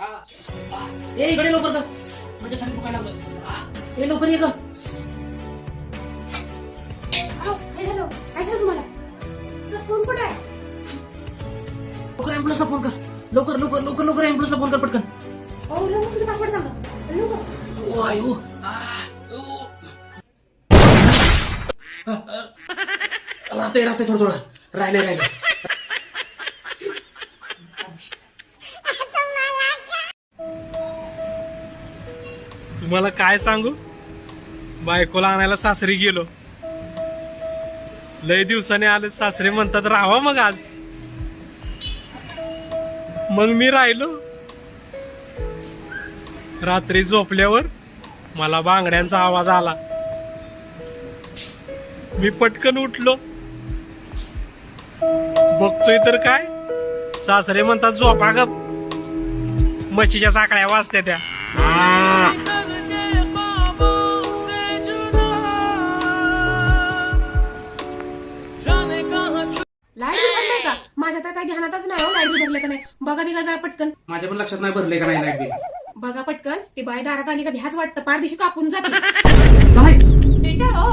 ए इकडे लवकर का म्हणजे छान दुखायला लागलं. ए लवकर ये ग अहो, काय झालं? काय झालं तुम्हाला? तुझा फोन कुठे आहे? लवकर ऍम्ब्युलन्सला फोन कर. लवकर लवकर लवकर लवकर ऍम्ब्युलन्सला फोन कर पटकन. अहो लवकर तुझा पासवर्ड सांगा. लवकर. ओ आयो. राहते राहते थोडं थोडं. राहिले राहिले तुम्हाला काय सांगू? बायकोला आणायला सासरी गेलो. लय दिवसाने आले सासरे म्हणतात राहावा मग आज. मग मी राहिलो. रात्री झोपल्यावर मला बांगड्यांचा आवाज आला. मी पटकन उठलो. बघतोय तर काय? सासरे म्हणतात झोपा गप. मच्छीच्या साकळ्या वाजत्या त्या. माझ्या तर काही ध्यानातच नाही हो लाइट बिल भरलं का नाही? बघा बिगा जरा पटकन. माझ्या पण लक्षात नाही भरले का नाही लाइट बिल? बघा पटकन ती बाय दारात आली का भ्याच वाटतं पार दिवशी कापून जाते. काय? मीटर हो.